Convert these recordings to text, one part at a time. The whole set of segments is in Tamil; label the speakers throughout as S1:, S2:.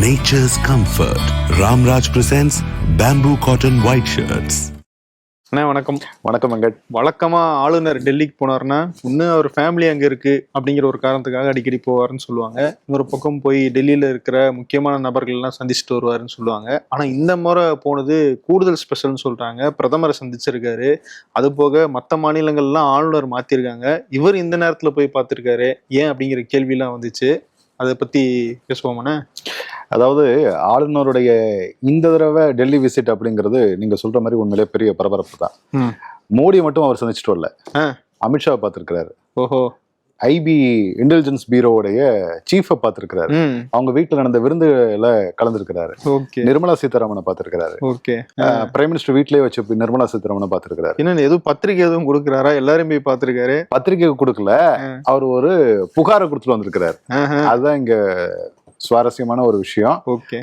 S1: nature's comfort. Ramraj presents bamboo cotton white shirts.
S2: அண்ணா வணக்கம்.
S3: வணக்கம் வெங்கட்.
S2: வழக்கமா ஆளுநர் டெல்லிக்கு போனாருன்னா இன்னும் அவர் ஃபேமிலி அங்க இருக்கு அப்படிங்கிற ஒரு காரணத்துக்காக அடிக்கடி போவாருன்னு சொல்லுவாங்க. இன்னொரு பக்கம் போய் டெல்லியில இருக்கிற முக்கியமான நபர்கள் எல்லாம் சந்திச்சுட்டு வருவாருன்னு சொல்லுவாங்க. ஆனா இந்த முறை போனது கூடுதல் ஸ்பெஷல்னு சொல்றாங்க. பிரதமரை சந்திச்சிருக்காரு. அது போக மற்ற மாநிலங்கள்லாம் ஆளுநர் மாத்திருக்காங்க. இவர் இந்த நேரத்துல போய் பார்த்திருக்காரு. ஏன் அப்படிங்கிற கேள்வியெல்லாம் வந்துச்சு. அதை பத்தி பேசுவோமாண்ணே?
S3: அதாவது ஆளுநருடைய இந்த தடவை டெல்லி விசிட் அப்படிங்கிறது நீங்க சொல்ற மாதிரி உண்மையிலே பெரிய பரபரப்பு தான்.
S2: ம்.
S3: மோடியை மட்டும் அவர் சந்திச்சுட்டு வரல.
S2: ஆ.
S3: அமித்ஷாவை பார்த்திருக்கிறாரு.
S2: ஓஹோ.
S3: ஐபி இன்டெலிஜென்ஸ் பீரோவுடைய சீஃபை பார்த்திருக்கிறாரு. அவங்க வீட்டுல நடந்த விருந்துல கலந்துருக்கிறாரு. நிர்மலா சீதாராமனை பார்த்திருக்கிறாரு.
S2: ஓகே.
S3: பிரைம் மினிஸ்டர் வீட்லயே வச்சு நிர்மலா சீதாராமனை பார்த்திருக்கிறாரு.
S2: என்ன எதுவும் பத்திரிக்கை எதுவும் கொடுக்குறாரா? எல்லாரும் போய் பார்த்திருக்காரு.
S3: பத்திரிக்கை கொடுக்கல. அவர் ஒரு புகாரை கொடுத்துட்டு வந்திருக்கிறாரு. அதுதான் இங்க சுவாரஸ்யமான ஒரு விஷயம்.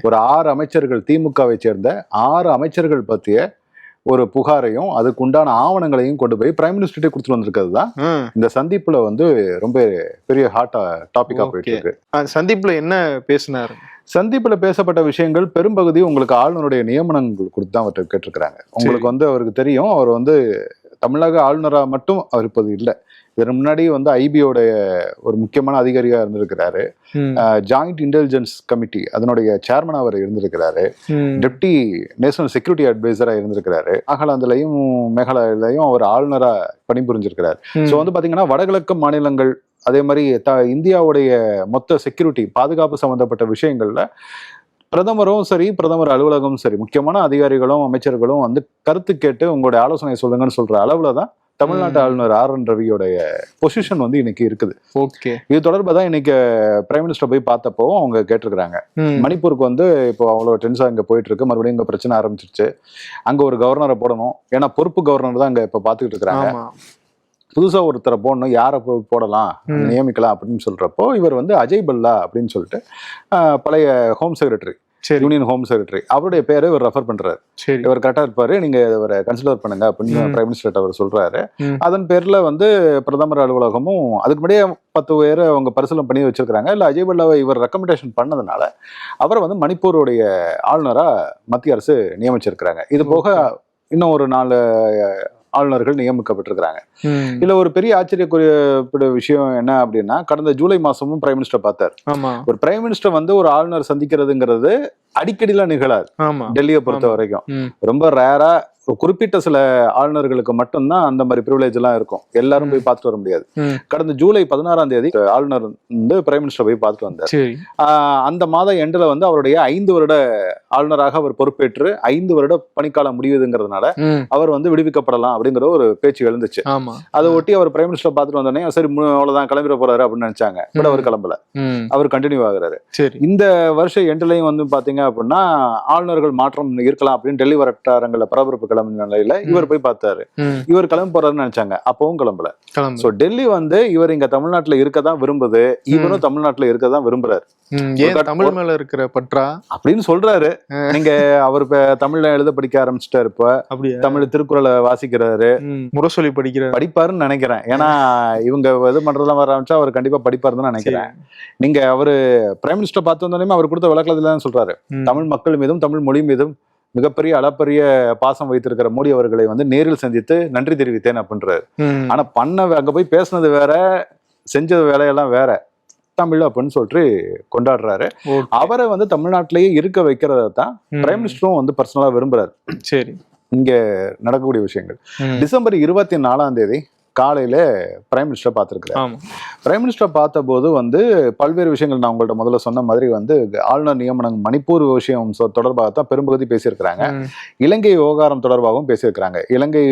S3: ஒரு ஆறு அமைச்சர்கள் திமுகவை சேர்ந்த ஆறு அமைச்சர்கள் பத்திய ஒரு புகாரையும் அதுக்கு உண்டான ஆவணங்களையும் கொண்டு போய் பிரைம் மினிஸ்டர்கிட்ட கொடுத்துட்டு வந்திருக்கிறது தான். இந்த சந்திப்புல வந்து ரொம்ப பெரிய ஹாட்டா டாபிக்கா. போயிட்டு இருக்கு.
S2: சந்திப்புல என்ன பேசினாரு?
S3: சந்திப்புல பேசப்பட்ட விஷயங்கள் பெரும்பகுதி உங்களுக்கு ஆளுநருடைய நியமனங்கள் கொடுத்து தான் அவர்கிட்ட கேட்டிருக்கிறாங்க. உங்களுக்கு வந்து அவருக்கு தெரியும். அவர் வந்து தமிழக ஆளுநரா மட்டும் அவர் இப்போது இல்லை. இதற்கு முன்னாடி வந்து ஐபியோடைய ஒரு முக்கியமான அதிகாரியா இருந்திருக்கிறாரு. ஜாயிண்ட் இன்டெலிஜென்ஸ் கமிட்டி அதனுடைய சேர்மன் அவர் இருந்திருக்கிறாரு. டெப்டி நேஷனல் செக்யூரிட்டி அட்வைசரா இருந்திருக்கிறாரு. நாகாலாந்துலயும் மேகாலயாலையும் அவர் ஆளுநரா பணிபுரிஞ்சிருக்கிறார். ஸோ வந்து பாத்தீங்கன்னா வடகிழக்கு மாநிலங்கள் அதே மாதிரி த இந்தியாவுடைய மொத்த செக்யூரிட்டி பாதுகாப்பு சம்பந்தப்பட்ட விஷயங்கள்ல பிரதமரும் சரி பிரதமர் அலுவலகமும் சரி முக்கியமான அதிகாரிகளும் அமைச்சர்களும் வந்து கருத்து கேட்டு உங்களுடைய ஆலோசனை சொல்லுங்கன்னு சொல்ற அளவுல தான் தமிழ்நாட்டு. ஆளுநர் ஆர் என் ரவியோடைய பொசிஷன் வந்து இன்னைக்கு இருக்குது.
S2: ஓகே.
S3: இது தொடர்பாக தான் இன்னைக்கு பிரைம் மினிஸ்டர் போய் பார்த்தப்போ அவங்க கேட்டிருக்கிறாங்க. மணிப்பூருக்கு வந்து இப்போ அவ்வளோ டென்ஸாக இங்கே போயிட்டு இருக்கு மறுபடியும் இங்கே பிரச்சனை ஆரம்பிச்சிருச்சு. அங்கே ஒரு கவர்னரை போடணும். ஏன்னா பொறுப்பு கவர்னர் தான் அங்கே இப்போ பார்த்துக்கிட்டு இருக்கிறாங்க.
S2: ஆமா.
S3: புதுசாக ஒருத்தரை போடணும். யாரை போடலாம். நியமிக்கலாம் அப்படின்னு சொல்றப்போ இவர் வந்து அஜய் பல்லா அப்படின்னு சொல்லிட்டு பழைய ஹோம் செக்ரட்டரி
S2: சரி.
S3: யூனியன் ஹோம் செக்ரட்டரி அவருடைய பேரை இவர் ரெஃபர் பண்றாரு.
S2: சரி.
S3: இவர் கரெக்டாக இருப்பாரு. நீங்க இவரை கன்சிடர் பண்ணுங்க அப்படின்னு. பிரைம் மினிஸ்டர் அவர் சொல்றாரு. அதன் பேர்ல வந்து பிரதமர் அலுவலகமும் அதுக்கு முன்னாடியே பத்து பேரை அவங்க பரிசீலனை பண்ணி வச்சிருக்காங்க இல்ல அஜய் பல்லாவை இவர் ரெக்கமெண்டேஷன் பண்ணதுனால அவரை வந்து மணிப்பூருடைய ஆளுநரா மத்திய அரசு நியமிச்சிருக்கிறாங்க. இது போக இன்னும் ஒரு நாலு ஆளுநர்கள் நியமிக்கப்பட்டிருக்கிறாங்க. இதுல ஒரு பெரிய ஆச்சரியக்குரிய விஷயம் என்ன அப்படின்னா கடந்த ஜூலை மாசமும் பிரைம் மினிஸ்டர் பார்த்தார். ஒரு பிரைம் மினிஸ்டர் வந்து ஒரு ஆளுநர் சந்திக்கிறதுங்கிறது அடிக்கடிலாம் நிகழாது. டெல்லியை பொறுத்த. வரைக்கும். ரொம்ப ரேரா குறிப்பிட்ட சில ஆளுநர்களுக்கு மட்டும்தான் அந்த மாதிரி ப்ரிவிலேஜ் எல்லாம் இருக்கும். எல்லாரும் போய் பார்த்துட்டு வர முடியாது. கடந்த ஜூலை பதினாறாம் தேதி ஆளுநர் வந்து பிரைம் மினிஸ்டர் போய் பார்த்துட்டு வந்தார். அந்த மாத எண்டில் வந்து அவருடைய ஐந்து வருட ஆளுநராக அவர் பொறுப்பேற்று ஐந்து வருட பணிக்காலம் முடியுதுங்கிறதுனால அவர் வந்து விடுவிக்கப்படலாம் அப்படிங்கிற ஒரு பேச்சு எழுந்துச்சு. அதை ஒட்டி அவர் பிரைம் மினிஸ்டர் பார்த்துட்டு வந்தோடனே சரி அவ்வளவுதான் கிளம்பிட போறாரு அப்படின்னு நினைச்சாங்க. But our கிளம்பல. அவர் கண்டினியூ ஆகுறாரு. இந்த வருஷ எண்டுலையும் வந்து பாத்தீங்க அப்படின்னா ஆளுநர்கள் மாற்றம் இருக்கலாம் அப்படின்னு டெல்லி வட்டாரங்கள்ல பரபரப்பு கிளம்பின நிலையில இவர் போய் பார்த்தாரு. இவர் கிளம்ப போறாருன்னு நினைச்சாங்க. அப்பவும் கிளம்பல.
S2: கிளம்பு
S3: சோ டெல்லி வந்து இவர் இங்க தமிழ்நாட்டுல இருக்க தான் விரும்புது. இவரும் தமிழ்நாட்டுல இருக்க தான் விரும்புறாரு
S2: தமிழ் மேல இருக்கிற பற்றா?
S3: அப்படின்னு சொல்றாரு. நீங்க அவர் தமிழ்ல எழுத படிக்க ஆரம்பிச்சிட்டாரு இப்ப. தமிழ் திருக்குறளை வாசிக்கிறாரு.
S2: முரசொலி படிக்கிற
S3: படிப்பாருன்னு நினைக்கிறேன். ஏன்னா இவங்க இது பண்றதெல்லாம் வர ஆரம்பிச்சா அவர் கண்டிப்பா படிப்பாருன்னு நினைக்கிறேன். நீங்க அவரு பிரைம் மினிஸ்டர் பார்த்து வந்தோடனே அவர் கொடுத்த விளக்கத்துல தான் சொல்றாரு. தமிழ் மக்கள் மீதும் தமிழ் மொழி மீதும் மிகப்பெரிய அளப்பரிய பாசம் வைத்திருக்கிற மோடி அவர்களை வந்து நேரில் சந்தித்து நன்றி தெரிவித்தேன் அப்படின்றாரு. ஆனா பண்ண அங்க போய் பேசுனது வேற செஞ்சது வேலையெல்லாம் வேற. தமிழ் அப்படின்னு சொல்லிட்டு கொண்டாடுறாரு. அவரை வந்து தமிழ்நாட்டிலேயே இருக்க வைக்கிறத தான் பிரைம் மினிஸ்டரும் வந்து பர்சனலா விரும்புறாரு.
S2: சரி.
S3: இங்க நடக்கக்கூடிய விஷயங்கள். டிசம்பர் இருபத்தி நாலாம் தேதி காலையில பிரைம் மினிஸ்டர் பார்த்திருக்கிறார்.
S2: ஆமா.
S3: பிரைம் மினிஸ்டர் பார்த்தபோது வந்து பல்வேறு விஷயங்கள் நான் உங்கள்ட்ட முதல்ல சொன்ன மாதிரி வந்து ஆளுநர் நியமனம் மணிப்பூர் விஷயம் தொடர்பாக தான் பெரும்பகுதி பேசியிருக்கிறாங்க. இலங்கை விவகாரம் தொடர்பாகவும் பேசியிருக்கிறாங்க. இலங்கை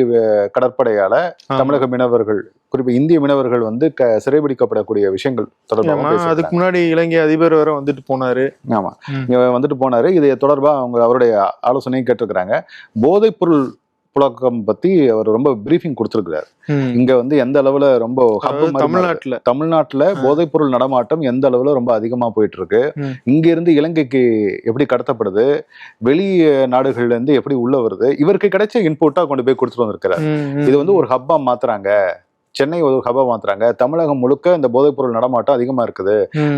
S3: கடற்படையால. தமிழக மீனவர்கள் குறிப்பா இந்திய மீனவர்கள் வந்து க சிறைபிடிக்கப்படக்கூடிய விஷயங்கள் தொடர்பாக
S2: அதுக்கு. முன்னாடி இலங்கை அதிபர் வேற வந்துட்டு போனாரு.
S3: ஆமா. இங்க வந்துட்டு போனாரு. இது தொடர்பா அவங்க அவருடைய ஆலோசனையும் கேட்டிருக்கிறாங்க. போதைப் பொருள் புழக்கம் பத்தி அவர் ரொம்ப பிரீஃபிங் கொடுத்திருக்கிறார். இங்க வந்து எந்த அளவுல ரொம்ப
S2: தமிழ்நாட்டுல.
S3: தமிழ்நாட்டுல போதைப் பொருள் நடமாட்டம் எந்த அளவுல ரொம்ப அதிகமா போயிட்டு இருக்கு. இங்க இருந்து இலங்கைக்கு எப்படி கடத்தப்படுது? வெளி நாடுகள்ல இருந்து எப்படி உள்ள வருது? இவருக்கு கிடைச்ச இன்புட்டா கொண்டு போய் கொடுத்துட்டு வந்திருக்கிறார். இது வந்து ஒரு ஹப்பா மாத்துறாங்க. சென்னை ஒரு ஹபா மாத்துறாங்க. தமிழகம் முழுக்க இந்த போதைப் பொருள் நடமாட்டம் அதிகமா இருக்குது.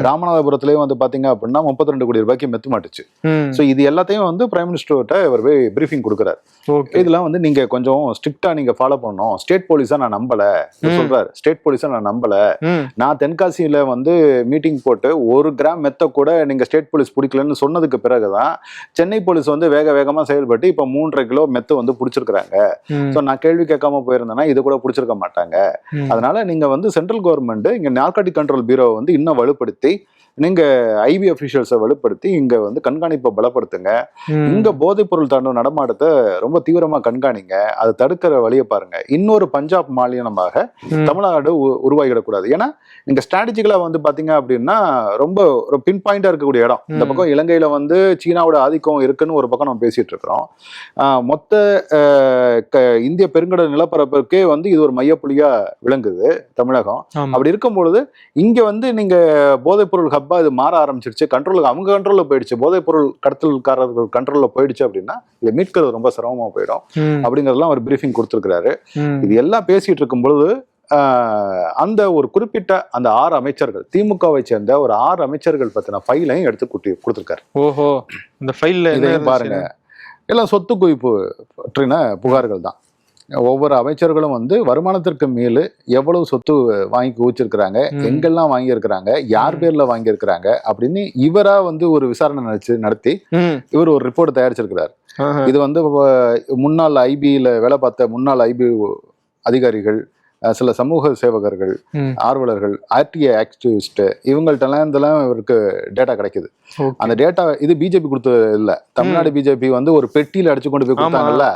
S3: ராமநாதபுரத்துலயும் வந்து பாத்தீங்க அப்படின்னா முப்பத்தி ரெண்டு கோடி ரூபாய்க்கு மெத்து மாட்டுச்சு. ஸோ இது எல்லாத்தையும் வந்து பிரைம் மினிஸ்டர்கிட்ட இவர் போய் பிரீஃபிங் கொடுக்குறாரு. இதெல்லாம் வந்து நீங்க கொஞ்சம் ஸ்ட்ரிக்டா நீங்க ஃபாலோ பண்ணணும். ஸ்டேட் போலீஸா நான் நம்பல. சொல்றாரு. ஸ்டேட் போலீஸா நான் நம்பல. நான் தென்காசியில வந்து மீட்டிங் போட்டு ஒரு கிராம் மெத்த கூட நீங்க ஸ்டேட் போலீஸ் பிடிக்கலன்னு சொன்னதுக்கு பிறகுதான் சென்னை போலீஸ் வந்து வேக வேகமா செயல்பட்டு இப்ப மூன்றரை கிலோ மெத்த வந்து பிடிச்சிருக்காங்க
S2: ம்,
S3: ஸோ நான் கேள்வி கேட்காம போயிருந்தேன்னா இது கூட பிடிச்சிருக்க மாட்டாங்க. அதனால நீங்க வந்து சென்ட்ரல் கவர்மெண்ட் இங்க நார்காட்டிக் கண்ட்ரோல் பீரோவை வந்து இன்னும் வலுப்படுத்தி நீங்க ஐபி அபிஷியல்ஸை வலுப்படுத்தி இங்க வந்து கண்காணிப்பை பலப்படுத்துங்க. இங்க போதைப் பொருள் தாண்டும் நடமாட்டத்தை ரொம்ப தீவிரமா கண்காணிங்க. அதை தடுக்கிற வழியை பாருங்க. இன்னொரு பஞ்சாப் மாநிலமாக. தமிழ்நாடு உருவாகிடக்கூடாது. ஏன்னா நீங்க ஸ்ட்ராட்டஜிக்கலா வந்து பாத்தீங்க அப்படின்னா ரொம்ப ஒரு பின் பாயிண்டா இருக்கக்கூடிய இடம். இந்த. பக்கம் இலங்கையில வந்து சீனாவோட ஆதிக்கம் இருக்குன்னு ஒரு பக்கம் நம்ம பேசிட்டு இருக்கிறோம். மொத்த இந்திய பெருங்கடல் நிலப்பரப்புக்கே வந்து இது ஒரு மையப்புள்ளியா விளங்குது தமிழகம். அப்படி இருக்கும் பொழுது இங்க வந்து நீங்க போதைப் பொருள் ஹப்பா இது மாற ஆரம்பிச்சிருச்சு. கண்ட்ரோலுக்கு அவங்க கண்ட்ரோல்ல போயிடுச்சு. போதைப் பொருள் கடத்தல்காரர்கள் கண்ட்ரோல்ல போயிடுச்சு அப்படின்னா இதை மீட்கிறது ரொம்ப சிரமமா போயிடும் அப்படிங்கறதெல்லாம் அவர் பிரீஃபிங் கொடுத்திருக்கிறாரு. இது எல்லாம் பேசிட்டு இருக்கும் பொழுது அந்த ஒரு குறிப்பிட்ட அந்த ஆறு அமைச்சர்கள் திமுகவை சேர்ந்த ஒரு ஆறு அமைச்சர்கள் பத்தின ஃபைலையும் எடுத்து குட்டி கொடுத்திருக்காரு.
S2: ஓஹோ. இந்த ஃபைல்ல
S3: இதையும் பாருங்க. எல்லாம் சொத்து குவிப்பு பற்றின புகார்கள் தான். ஒவ்வொரு அமைச்சர்களும் வந்து வருமானத்திற்கு மேலு எவ்வளவு சொத்து வாங்கி குவிச்சிருக்கிறாங்க. எங்கெல்லாம் வாங்கியிருக்கிறாங்க யார். பேர்ல வாங்கியிருக்கிறாங்க அப்படின்னு இவரா வந்து ஒரு விசாரணை நடத்தி நடத்தி இவர் ஒரு ரிப்போர்ட் தயாரிச்சிருக்கிறார். இது வந்து முன்னாள் ஐபியில் வேலை பார்த்த முன்னாள் ஐபி அதிகாரிகள் சில சமூக சேவகர்கள் ஆர்வலர்கள் ஆர்டிஐ ஆக்டிவிஸ்ட் இவங்கள்ட்டலாம் இதெல்லாம் இவருக்கு டேட்டா கிடைக்குது. அந்த டேட்டா இது பிஜேபி கொடுத்தது இல்ல. தமிழ்நாடு பிஜேபி வந்து ஒரு பெட்டியில அடிச்சு கொண்டு போய். கொடுத்தாங்கல்ல.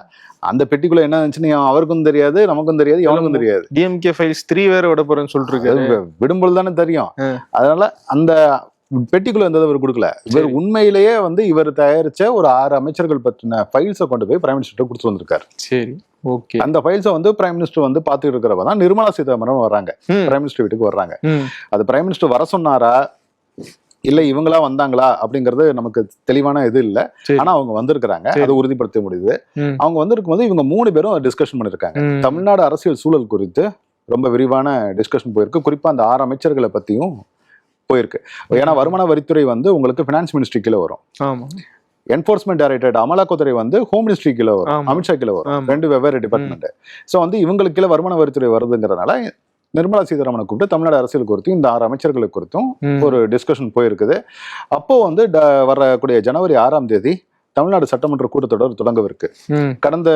S3: அந்த பெட்டிக்குள்ள என்ன இருந்துச்சுன்னு அவருக்கும் தெரியாது நமக்கும் தெரியாது எவனுக்கும் தெரியாது.
S2: டிஎம்கே ஃபைல்ஸ் த்ரீ வேற விட போறேன்னு சொல்லிட்டு
S3: விடும்போது தானே தெரியும். அதனால அந்த பெட்டிக்குள்ள இருந்ததை இவர் கொடுக்கல. இவர். உண்மையிலேயே வந்து இவர் தயாரிச்ச ஒரு ஆறு அமைச்சர்கள் பற்றின ஃபைல்ஸை கொண்டு போய் பிரைம் மினிஸ்டர் கொடுத்து வந்திருக்காரு.
S2: சரி ஓகே.
S3: அந்த ஃபைல்ஸை வந்து பிரைம் மினிஸ்டர் வந்து பார்த்துட்டு இருக்கிறப்ப தான் நிர்மலா சீதாராமன் வர்றாங்க. பிரைம் மினிஸ்டர் வீட்டுக்கு வர்றாங்க. அது பிரைம் மினிஸ்டர் வர சொன்னாரா? இல்ல இவங்களா வந்தாங்களா? அப்படிங்கிறது நமக்கு தெளிவான இது இல்ல. ஆனா அவங்க வந்திருக்கிறாங்க. அதை உறுதிப்படுத்த முடியுது. அவங்க வந்திருக்கும் போது இவங்க மூணு பேரும் டிஸ்கஷன் பண்ணிருக்காங்க. தமிழ்நாடு அரசியல் சூழல் குறித்து ரொம்ப விரிவான டிஸ்கஷன் போயிருக்கு. குறிப்பா அந்த ஆறு அமைச்சர்களை பத்தியும் போயிருக்கு. ஏன்னா வருமான வரித்துறை வந்து உங்களுக்கு பினான்ஸ் மினிஸ்ட்ரி கீழே வரும்.
S2: ஆமா.
S3: என்போர்ஸ்மெண்ட் டைரக்டரேட் அமலாக்கத்துறை வந்து ஹோம் மினிஸ்ட்ரி கீழே வரும். அமித்ஷா கீழே வரும். ரெண்டு வெவ்வேறு டிபார்ட்மெண்ட் ஸோ வந்து இவங்களுக்கு கீழே வருமான வரித்துறை வருதுங்கிறதுனால நிர்மலா சீதாராமனை கூப்பிட்டு தமிழ்நாடு அரசியல் குறித்தும் இந்த ஆறு அமைச்சர்களை குறித்தும் ஒரு டிஸ்கஷன் போயிருக்குது. அப்போ வந்து வரக்கூடிய ஜனவரி ஆறாம் தேதி தமிழ்நாடு சட்டமன்ற கூட்டத்தொடர் தொடங்கவிருக்கு. கடந்த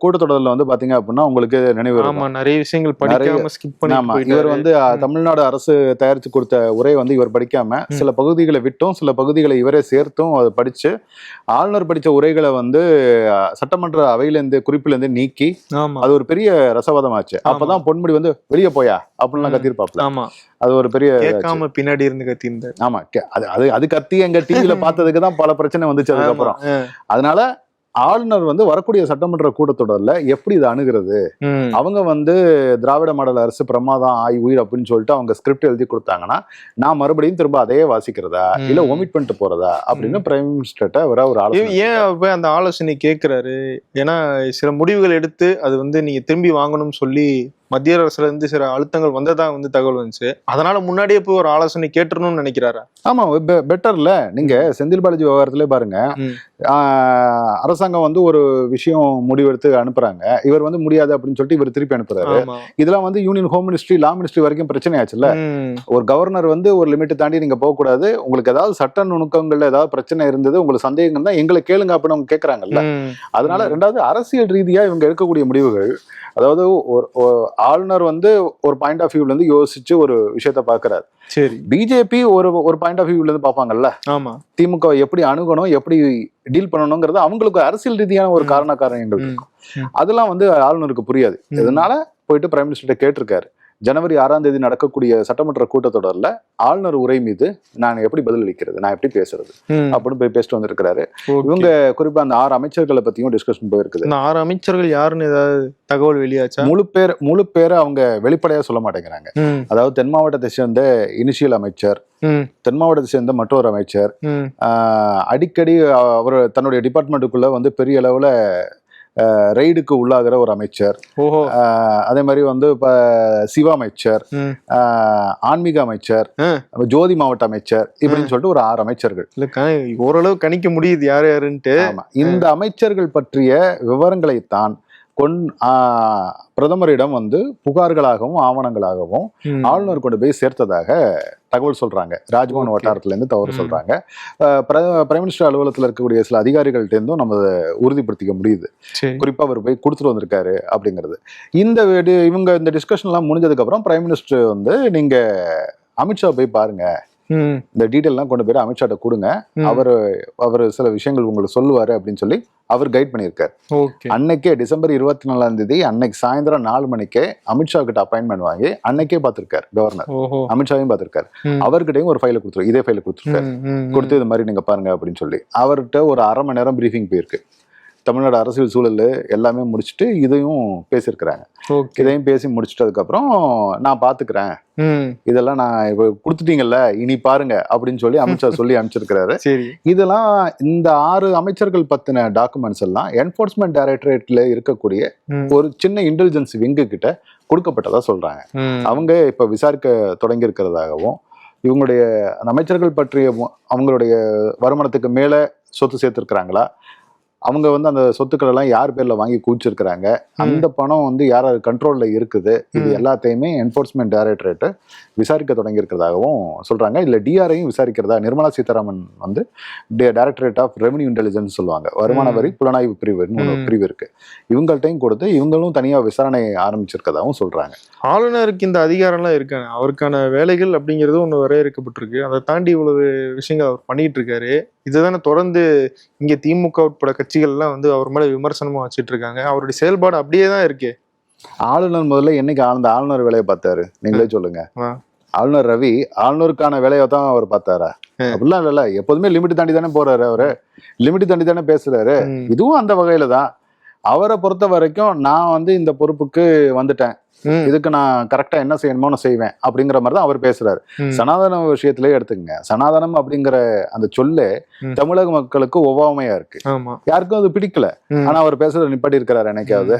S3: கூட்டத்தொடர்ல வந்து பாத்தீங்க அப்படின்னா உங்களுக்கு நினைவு
S2: நிறைய விஷயங்கள் படிக்காம ஸ்கிப்
S3: இவர் வந்து. தமிழ்நாடு அரசு தயாரிச்சு கொடுத்த உரை வந்து இவர் படிக்காம. சில பகுதிகளை விட்டும் சில பகுதிகளை இவரே சேர்த்தும் அதை படிச்சு ஆளுநர் படிச்ச உரைகளை வந்து சட்டமன்ற அவையிலேருந்து குறிப்பிலேருந்து நீக்கி அது ஒரு பெரிய ரசவாதமாச்சு. அப்பதான் பொன்முடி வந்து வெளியே போயா? அப்படின்லாம். கத்திருப்பாப்ல
S2: ஆமா.
S3: அது ஒரு பெரிய
S2: கேட்காம பின்னாடி இருந்து கத்தியிருந்தாரு
S3: ஆமா கே- அது அது அது கத்தி எங்க டிவில பார்த்ததுக்கு தான் பல பிரச்சனை வந்துச்சு அதுக்கப்புறம்.
S2: ஆமா.
S3: அதனால ஆளுநர் வந்து வரக்கூடிய சட்டமன்ற கூட்டத்தொடர்ல எப்படி இதை அணுகிறது? அவங்க வந்து திராவிட மாடல் அரசு பிரமாதம் ஆய் உயிர் அப்படின்னு சொல்லிட்டு அவங்க ஸ்கிரிப்ட் எழுதி கொடுத்தாங்கன்னா நான் மறுபடியும் திரும்ப அதையே வாசிக்கிறதா. இல்ல ஒமிட் பண்ணிட்டு போறதா? அப்படின்னு பிரைம் மினிஸ்டர்ட்ட ஒரு ஒரு
S2: ஏன்
S3: ஆலோசனை
S2: ஏன் அந்த ஆலோசனை கேட்கிறாரு ஏன்னா சில முடிவுகள் எடுத்து அது வந்து நீங்க திரும்பி வாங்கணும்னு சொல்லி மத்திய அரசுல இருந்து சில அழுத்தங்கள் வந்ததா வந்து தகவல் வந்துச்சு. அதனால முன்னாடியே போய் ஒரு ஆலோசனை கேட்டுறணும்னு நினைக்கிறாரா?
S3: ஆமா பெட்டர்ல நீங்க செந்தில் பாலாஜி விவகாரத்திலே பாருங்க. அரசாங்கம் வந்து ஒரு விஷயம் முடிவெடுத்து அனுப்புறாங்க. இவர் வந்து முடியாது அப்படின்னு சொல்லிட்டு இவர் திருப்பி அனுப்புறாரு. இதெல்லாம் வந்து union home ministry law ministry வரைக்கும் பிரச்சனை ஆச்சுல்ல. ஒரு கவர்னர் வந்து ஒரு லிமிட் தாண்டி நீங்க போக கூடாது. உங்களுக்கு ஏதாவது சட்ட நுணுக்கங்கள்ல ஏதாவது பிரச்சனை இருந்தது உங்களுக்கு சந்தேகம் தான் எங்களை கேளுங்க அப்படின்னு அவங்க கேக்குறாங்கல்ல.
S2: ம்,
S3: அதனால. ரெண்டாவது அரசியல் ரீதியா இவங்க எடுக்கக்கூடிய முடிவுகள் அதாவது ஒரு ஆளுநர் வந்து ஒரு பாயிண்ட் ஆஃப் வியூல இருந்து யோசிச்சு ஒரு விஷயத்த பாக்குறாரு
S2: சரி.
S3: பிஜேபி ஒரு ஒரு பாயிண்ட் ஆஃப் வியூல இருந்து பார்ப்பாங்கல்ல?
S2: ஆமா.
S3: திமுக எப்படி அணுகணும் எப்படி டீல் பண்ணணுங்கிறது அவங்களுக்கு அரசியல் ரீதியான ஒரு. காரண காரணங்கள் இருக்கும். அதெல்லாம் வந்து ஆளுநருக்கு புரியாது. இதனால போயிட்டு பிரைம் மினிஸ்டர் கேட்டிருக்காரு. ஜனவரி ஆறாம் தேதி நடக்கக்கூடிய சட்டமன்ற கூட்டத்தொடர்ல ஆளுநர் உரை மீது நான் எப்படி பதிலளிக்கிறது? நான் எப்படி பேசுறது? அப்படின்னு போய் பேசிட்டு வந்திருக்கிறாரு. இவங்க குறிப்பா அந்த ஆறு அமைச்சர்களை பத்தியும் டிஸ்கஷன் போயிருக்குது.
S2: இந்த ஆறு அமைச்சர்கள் யாருன்னு ஏதாவது தகவல் வெளியாச்சா?
S3: முழு பேர் முழு பேரை அவங்க வெளிப்படையா சொல்ல மாட்டேங்கிறாங்க. அதாவது தென் மாவட்டத்தை சேர்ந்த இனிஷியல் அமைச்சர் தென் மாவட்டத்தை சேர்ந்த மற்றொரு அமைச்சர் அடிக்கடி அவர் தன்னுடைய டிபார்ட்மெண்ட்டுக்குள்ள வந்து பெரிய அளவுல ரெய்டுக்கு உள்ளாகிற ஒரு அமைச்சர். அதே மாதிரி வந்து இப்போ சிவா அமைச்சர் ஆன்மீக அமைச்சர் ஜோதி மாவட்ட அமைச்சர் இப்படின்னு சொல்லிட்டு ஒரு ஆறு அமைச்சர்கள்.
S2: ஓரளவு கணிக்க முடியுது யார் யாருன்ட்டு.
S3: இந்த அமைச்சர்கள் பற்றிய விவரங்களைத்தான் கொன் ஆஹ் பிரதமரிடம் வந்து புகார்களாகவும் ஆவணங்களாகவும். ஆளுநர் கொண்டு போய் சேர்த்ததாக தகவல் சொல்றாங்க ராஜ்பவன்
S2: Okay.
S3: வட்டாரத்துல இருந்து தவறு. சொல்றாங்க பிரைம் மினிஸ்டர் அலுவலகத்தில் இருக்கக்கூடிய சில அதிகாரிகள்ட்ட இருந்தும் நம்ம உறுதிப்படுத்திக்க முடியுது குறிப்பா அவர் போய் கொடுத்துட்டு வந்திருக்காரு அப்படிங்கிறது இந்த இவங்க இந்த டிஸ்கஷன் எல்லாம் முடிஞ்சதுக்கு அப்புறம் பிரைம் மினிஸ்டர் வந்து நீங்க அமித்ஷா போய் பாருங்க. இந்த டீட்டெயிலாம் கொண்டு போய் அமித்ஷாட்ட கொடுங்க. அவர் அவர் சில விஷயங்கள் உங்களுக்கு சொல்லுவாரு அப்படின்னு சொல்லி அவர் கைட் பண்ணியிருக்காரு. அன்னைக்கே டிசம்பர் இருபத்தி நாலாம் தேதி அன்னைக்கு சாயந்தரம் நாலு மணிக்கே அமித்ஷா கிட்ட அப்பாயின்மெண்ட் வாங்கி அன்னைக்கே பார்த்திருக்காரு கவர்னர் அமித்ஷாவையும் பார்த்திருக்காரு. அவர்கிட்டயும் ஒரு ஃபைலை கொடுத்துரு இதே ஃபைலை கொடுத்துருக்காரு. கொடுத்து இது மாதிரி நீங்க பாருங்க அப்படின்னு சொல்லி. அவர்கிட்ட ஒரு அரை மணி நேரம் பிரீஃபிங் போயிருக்கு. தமிழ்நாடு அரசியல் சூழல் எல்லாமே முடிச்சுட்டு இதையும் பேசியிருக்கிறாங்க. இதையும் பேசி முடிச்சிட்டதுக்கு அப்புறம் நான் பாத்துக்கிறேன்.
S2: ம்.
S3: இதெல்லாம் நான் இப்போ கொடுத்துட்டீங்கல்ல இனி பாருங்க அப்படின்னு சொல்லி அமித்ஷா சொல்லி அனுப்பிச்சிருக்கிறாரு.
S2: சரி.
S3: இதெல்லாம் இந்த ஆறு அமைச்சர்கள் பத்தின டாக்குமெண்ட்ஸ் எல்லாம் என்ஃபோர்ஸ்மெண்ட் டைரக்டரேட்ல இருக்கக்கூடிய. ஒரு சின்ன இன்டெலிஜென்ஸ் விங்கு கிட்ட கொடுக்கப்பட்டதா சொல்றாங்க. அவங்க இப்ப விசாரிக்க தொடங்கி இருக்கிறதாகவும் இவங்களுடைய அமைச்சர்கள் பற்றிய அவங்களுடைய வருமானத்துக்கு மேல சொத்து சேர்த்திருக்கிறாங்களா? அவங்க வந்து அந்த சொத்துக்கள் எல்லாம் யார் பேர்ல வாங்கி குவிச்சிருக்கிறாங்க? அந்த பணம் வந்து யார் கண்ட்ரோல்ல இருக்குது? இது. எல்லாத்தையுமே என்ஃபோர்ஸ்மெண்ட் டைரக்டரேட் விசாரிக்க தொடங்கி இருக்கிறதாகவும் சொல்றாங்க இதுல டிஆரையும் விசாரிக்கிறதா? நிர்மலா சீதாராமன் வந்து டைரக்டரேட் ஆஃப் ரெவன்யூ இன்டெலிஜென்ஸ் சொல்லுவாங்க. வருமான. வரி புலனாய்வு பிரிவுன்னு ஒரு
S2: ம்.
S3: பிரிவு இருக்கு. இவங்கள்ட்டையும் கொடுத்து இவங்களும் தனியா விசாரணை ஆரம்பிச்சிருக்கதாகவும் சொல்றாங்க.
S2: ஆளுநருக்கு இந்த அதிகாரம்லாம் இருக்காங்க அவருக்கான வேலைகள் அப்படிங்கிறது ஒன்று வரையறுக்கப்பட்டிருக்கு. அதை தாண்டி இவ்வளவு விஷயங்கள் அவர் பண்ணிட்டு இருக்காரு. இதுதானே தொடர்ந்து இங்க திமுக உட்பட கட்சிகள் எல்லாம் வந்து அவர் மேல விமர்சனமா வச்சிட்டு இருக்காங்க. அவருடைய செயல்பாடு அப்படியே தான் இருக்கு.
S3: ஆளுநர் முதல்ல என்னைக்கு ஆழ்ந்த ஆளுநர் வேலையை பார்த்தாரு? நீங்களே சொல்லுங்க. ஆளுநர் ரவி ஆளுநருக்கான வேலையை தான் அவர் பார்த்தாரா. அப்படிலாம் இல்ல எப்போதுமே லிமிட் தாண்டி தானே போறாரு அவரு. லிமிட் தாண்டி தானே பேசுறாரு. இதுவும் அந்த வகையில தான். அவரை பொறுத்த வரைக்கும் நான் வந்து இந்த பொறுப்புக்கு வந்துட்டேன். இதுக்கு நான் கரெக்டா என்ன செய்யணுமோ நான் செய்வேன் அப்படிங்கிற மாதிரி தான் அவர் பேசுறாரு. சனாதன விஷயத்திலே எடுத்துக்கங்க சனாதனம் அப்படிங்கிற அந்த சொல்லே. தமிழக மக்களுக்கு ஒவ்வாமையா இருக்கு யாருக்கும் அது பிடிக்கல. ஆனா அவர் பேசுறத நிப்பாட்டி இருக்கிறாரு என்னைக்காவது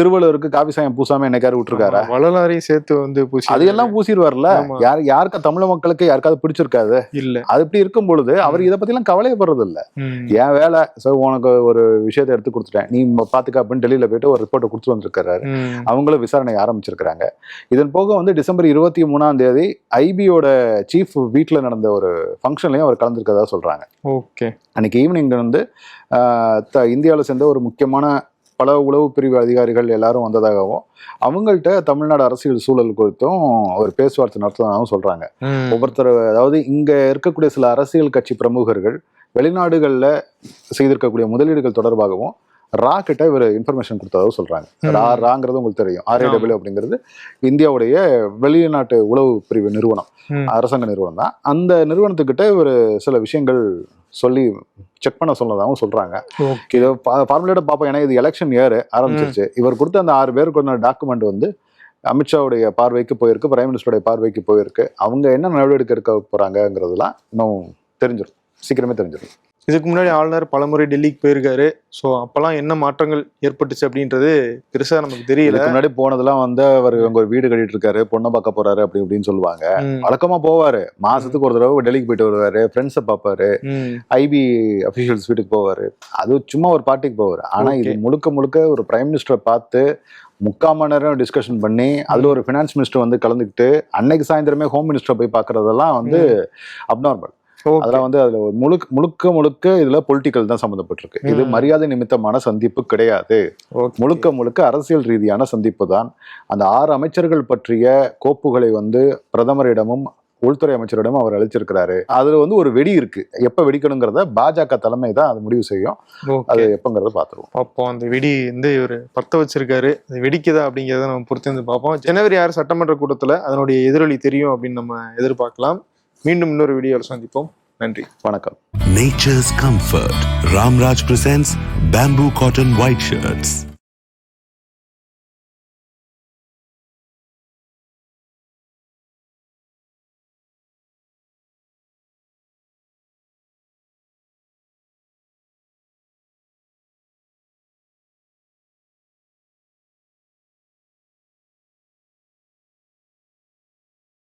S3: திருவள்ளுவருக்கு காபி சாயம் பூசாம என்னைக்காரு விட்டுருக்காரா?
S2: வள்ளலாரையும் சேர்த்து வந்து பூசி
S3: அதையெல்லாம் பூசிடுவார்ல. யார் யாருக்கு தமிழ் மக்களுக்கு யாருக்காவது பிடிச்சிருக்காது?
S2: இல்ல.
S3: அது இப்படி இருக்கும் பொழுது அவர் இதை பத்தி எல்லாம் கவலையப்படுறது இல்ல. என் வேலை சோ உனக்கு ஒரு விஷயத்தை எடுத்து கொடுத்துட்டேன். நீ பாத்துக்க அப்படின்னு டெல்லியில போயிட்டு ஒரு ரிப்போர்ட்டை கொடுத்து வந்திருக்காரு
S2: ம்.
S3: அவங்களும் விசாரணை ஆரம்பிச்சிருக்கிறாங்க. இதன் போக வந்து டிசம்பர் இருபத்தி மூணாம் தேதி ஐபியோட சீஃப் வீட்ல நடந்த ஒரு ஃபங்க்ஷன்லயும் அவர் கலந்துருக்கதா சொல்றாங்க.
S2: ஓகே.
S3: அன்னைக்கு ஈவினிங் வந்து இந்தியாவுல சேர்ந்த ஒரு முக்கியமான பல உளவு பிரிவு அதிகாரிகள் எல்லாரும் வந்ததாகவும் அவங்கள்ட்ட தமிழ்நாடு அரசியல் சூழல் குறித்தும் ஒரு பேச்சுவார்த்தை நடத்துனதாகவும் சொல்றாங்க. ஒவ்வொருத்தர் அதாவது இங்க இருக்கக்கூடிய சில அரசியல் கட்சி பிரமுகர்கள் வெளிநாடுகள்ல செய்திருக்கக்கூடிய முதலீடுகள் தொடர்பாகவும் ரா கிட்ட இவர் இன்ஃபர்மேஷன் கொடுத்ததாக சொல்றாங்க. ரா ராங்கிறது உங்களுக்கு தெரியும். ஆர்ஏடபிள்யூ அப்படிங்கிறது இந்தியாவுடைய வெளிநாட்டு உளவு பிரிவு நிறுவனம். அரசாங்க நிறுவனம் தான். அந்த நிறுவனத்துக்கிட்ட இவர் சில விஷயங்கள் சொல்லி செக் பண்ண சொன்னதாகவும் சொல்றாங்க. இதை ஃபார்முலேட்டா பார்ப்போம் ஏன்னா இது எலெக்ஷன் இயர் ஆரம்பிச்சிருச்சு. இவர் கொடுத்த அந்த ஆறு பேருக்கு கொண்ட டாக்குமெண்ட் வந்து அமித்ஷாவுடைய பார்வைக்கு போயிருக்கு பிரைம் மினிஸ்டருடைய பார்வைக்கு போயிருக்கு. அவங்க என்ன நடவடிக்கை எடுக்க போறாங்கங்கிறதுலாம் இன்னும் தெரிஞ்சிடும் சீக்கிரமே தெரிஞ்சிடும்
S2: இதுக்கு முன்னாடி ஆளுநர் பலமுறை டெல்லிக்கு போயிருக்காரு. ஸோ அப்பெல்லாம் என்ன மாற்றங்கள் ஏற்பட்டுச்சு அப்படின்றது பெருசா நமக்கு தெரியல.
S3: முன்னாடி போனதெல்லாம் வந்து அவர் இவங்க ஒரு வீடு கட்டிட்டு இருக்காரு பொண்ணை பார்க்க போறாரு அப்படி இப்படின்னு சொல்லுவாங்க.
S2: ம்.
S3: வழக்கமா போவாரு. மாசத்துக்கு ஒரு தடவை டெல்லிக்கு போயிட்டு வருவாரு ஃப்ரெண்ட்ஸை பார்ப்பாரு. ஐபி அபிஷியல்ஸ் வீட்டுக்கு போவாரு. அது சும்மா ஒரு பார்ட்டிக்கு போவாரு. ஆனா இது. முழுக்க முழுக்க ஒரு பிரைம் மினிஸ்டரை பார்த்து முக்கால் மணி நேரம் டிஸ்கஷன் பண்ணி அதுல ஒரு ஃபினான்ஸ் மினிஸ்டர் வந்து கலந்துக்கிட்டு அன்னைக்கு சாயந்தரமே ஹோம் மினிஸ்டரை போய் பார்க்கறதெல்லாம் வந்து அப்நார்மல் அதெல்லாம் வந்து அதுல முழுக்க முழுக்க முழுக்க இதுல பொலிட்டிக்கல் தான் சம்பந்தப்பட்டிருக்கு இது. மரியாதை நிமித்தமான சந்திப்பு கிடையாது. முழுக்க முழுக்க அரசியல் ரீதியான சந்திப்பு தான். அந்த ஆறு அமைச்சர்கள் பற்றிய கோப்புகளை வந்து பிரதமரிடமும் உள்துறை அமைச்சரிடமும் அவர் அளிச்சிருக்கிறாரு. அதுல வந்து ஒரு வெடி இருக்கு. எப்ப வெடிக்கணுங்கிறத பாஜக தலைமை தான் அது முடிவு செய்யும். அது எப்பங்கிறத பாத்துருவோம்
S2: அப்போ அந்த வெடி வந்து இவர் பத்த வச்சிருக்காரு. அது வெடிக்குதா அப்படிங்கிறத நம்ம பொறுத்திருந்து பார்ப்போம். ஜனவரி ஆறு சட்டமன்ற கூட்டத்துல அதனுடைய எதிரொலி தெரியும் அப்படின்னு நம்ம எதிர்பார்க்கலாம். மீண்டும் இன்னொரு வீடியோவில் சந்திப்போம் நன்றி
S3: வணக்கம்
S1: Nature's comfort. Ramraj presents bamboo cotton white shirts.